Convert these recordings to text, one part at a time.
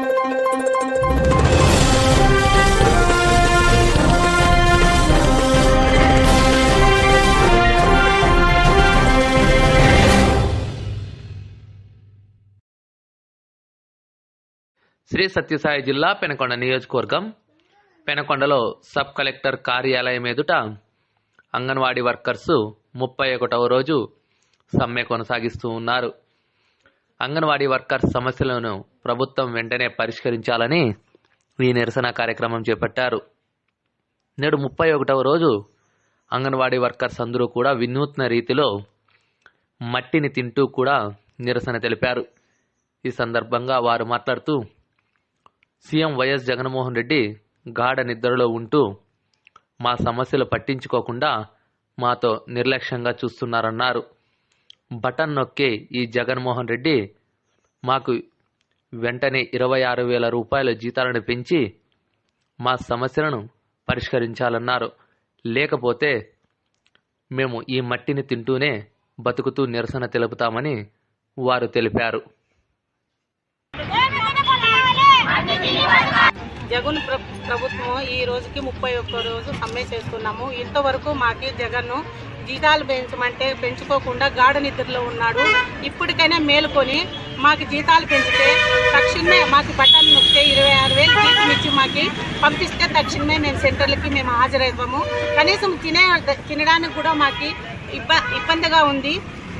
శ్రీ సత్యసాయి జిల్లా పెనకొండ నియోజకవర్గం. పెనకొండలో sub collector కార్యాలయం ఎదుట అంగన్వాడీ వర్కర్స్ ముప్పై ఒకటవ రోజు సమ్మె కొనసాగిస్తూ ఉన్నారు. అంగన్వాడీ వర్కర్స్ సమస్యలను ప్రభుత్వం వెంటనే పరిష్కరించాలని ఈ నిరసన కార్యక్రమం చేపట్టారు. నేడు ముప్పై ఒకటవ రోజు అంగన్వాడీ వర్కర్స్ అందరూ కూడా వినూత్న రీతిలో మట్టిని తింటూ కూడా నిరసన తెలిపారు. ఈ సందర్భంగా వారు మాట్లాడుతూ సీఎం వైఎస్ జగన్మోహన్ రెడ్డి గాఢ నిద్రలో ఉంటూ మా సమస్యలు పట్టించుకోకుండా మాతో నిర్లక్ష్యంగా చూస్తున్నారన్నారు. బటన్ నొక్కే ఈ జగన్మోహన్ రెడ్డి మాకు వెంటనే ఇరవై ఆరు వేల రూపాయల జీతాలను పెంచి మా సమస్యలను పరిష్కరించాలన్నారు. లేకపోతే మేము ఈ మట్టిని తింటూనే బతుకుతూ నిరసన తెలుపుతామని వారు తెలిపారు. జగన్ ప్రభుత్వం ఈ రోజుకి ముప్పై ఒక్క రోజు సమ్మె చేస్తున్నాము. ఇంతవరకు మాకి జగన్ జీతాలు పెంచమంటే పెంచుకోకుండా గాఢ నిద్రలో ఉన్నాడు. ఇప్పటికైనా మేలుకొని మాకు జీతాలు పెంచితే తక్షణమే మాకు బట్టలు నొక్కితే ఇరవై ఆరు వేలు జీతం ఇచ్చి మాకు పంపిస్తే తక్షణమే మేము సెంటర్లకి మేము హాజరవుతాము కనీసం తినే తినడానికి కూడా మాకు ఇబ్బ ఇబ్బందిగా ఉంది.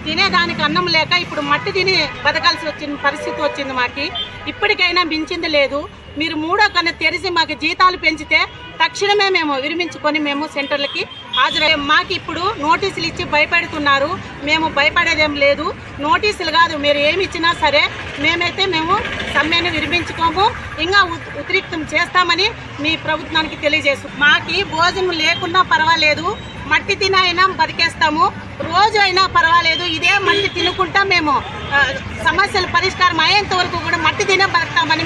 తినేదానికి అన్నం లేక ఇప్పుడు మట్టి తిని బతకాల్సి వచ్చిన పరిస్థితి వచ్చింది మాకు. ఇప్పటికైనా మించింది లేదు. మీరు మూడో కన్నా తెరిచి మాకు జీతాలు పెంచితే తక్షణమే మేము విరమించుకొని మేము సెంటర్లకి హాజరయ్యే మాకు ఇప్పుడు నోటీసులు ఇచ్చి భయపెడుతున్నారు. మేము భయపడేదేం లేదు. నోటీసులు కాదు మీరు ఏమి ఇచ్చినా సరే మేమైతే మేము సమ్మెను విరమించుకోము. ఇంకా ఉద్రిక్తం చేస్తామని మీ ప్రభుత్వానికి తెలియజేసు మాకి భోజనం లేకున్నా పర్వాలేదు. మట్టి తినైనా బతికేస్తాము. రోజు అయినా పర్వాలేదు. ఇదే మట్టి తినుకుంటా మేము ఆ, సమస్యల పరిష్కారం అయ్యేంత వరకు కూడా మట్టి తినే బతుకుతామని